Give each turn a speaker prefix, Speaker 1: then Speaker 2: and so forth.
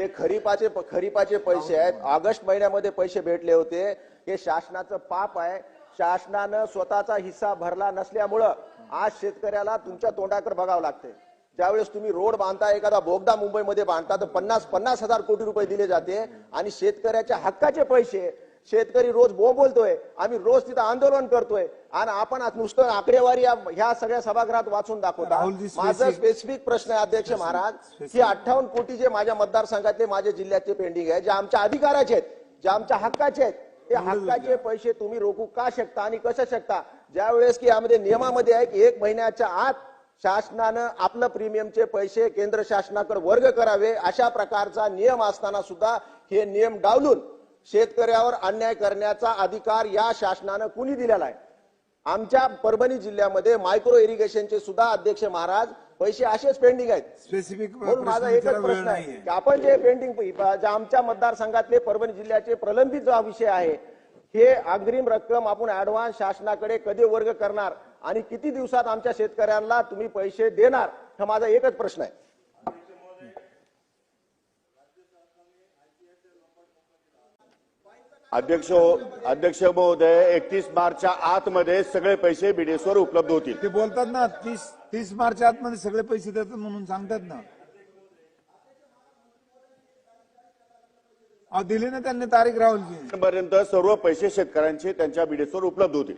Speaker 1: हे खरीपाचे खरीपाचे पैसे आहेत. ऑगस्ट महिन्यामध्ये पैसे भेटले होते. हे शासनाचं पाप आहे. शासनानं स्वतःचा हिस्सा भरला नसल्यामुळं आज शेतकऱ्याला तुमच्या तोंडाकडे बघावं लागते ज्यावेळेस तुम्ही रोड बांधता एखादा बोगदा मुंबईमध्ये बांधता तर पन्नास पन्नास हजार कोटी रुपये दिले जाते. आणि शेतकऱ्याच्या हक्काचे पैसे. शेतकरी रोज बोलतोय आम्ही रोज तिथं आंदोलन करतोय. आणि आपण नुसतं आकडेवारी या- ह्या सगळ्या सभागृहात वाचून दाखवता. माझं स्पेसिफिक प्रश्न आहे अध्यक्ष महाराज की अठ्ठावन्न कोटी जे माझ्या मतदारसंघातले माझे जिल्ह्याचे पेंडिंग आहे जे आमच्या अधिकाराचे आहेत जे आमच्या हक्काचे आहेत ते हक्काचे पैसे तुम्ही रोखू का शकता आणि कसं शकता? ज्यावेळेस की यामध्ये नियमामध्ये आहे की एक महिन्याच्या आत शासनानं आपलं प्रीमियमचे पैसे केंद्र शासनाकडे वर्ग करावे अशा प्रकारचा नियम असताना सुद्धा हे नियम डावलून शेतकऱ्यावर अन्याय करण्याचा अधिकार या शासनानं कुणी दिलेला आहे? आमच्या परभणी जिल्ह्यामध्ये मायक्रो इरिगेशनचे सुद्धा अध्यक्ष महाराज पैसे असेच पेंडिंग आहेत.
Speaker 2: स्पेसिफिक
Speaker 1: म्हणून माझा एकच प्रश्न आहे की आपण जे पेंडिंग जे आमच्या मतदारसंघातले परभणी जिल्ह्याचे प्रलंबित जो विषय आहे हे अग्रिम रक्कम आपण ऍडव्हान्स शासनाकडे कधी वर्ग करणार आणि किती दिवसात आमच्या शेतकऱ्यांना तुम्ही पैसे देणार हा माझा एकच प्रश्न आहे.
Speaker 3: अध्यक्ष अध्यक्ष महोदय एकतीस मार्चच्या आतमध्ये सगळे पैसे बीडीएसवर उपलब्ध होतील.
Speaker 2: ते बोलतात ना तीस तीस मार्च आतमध्ये सगळे पैसे देतात म्हणून सांगतात ना. अहो दिली ना त्यांनी तारीख राहुलजी.
Speaker 3: पर्यंत सर्व पैसे शेतकऱ्यांचे त्यांच्या बीडीएसवर उपलब्ध होतील.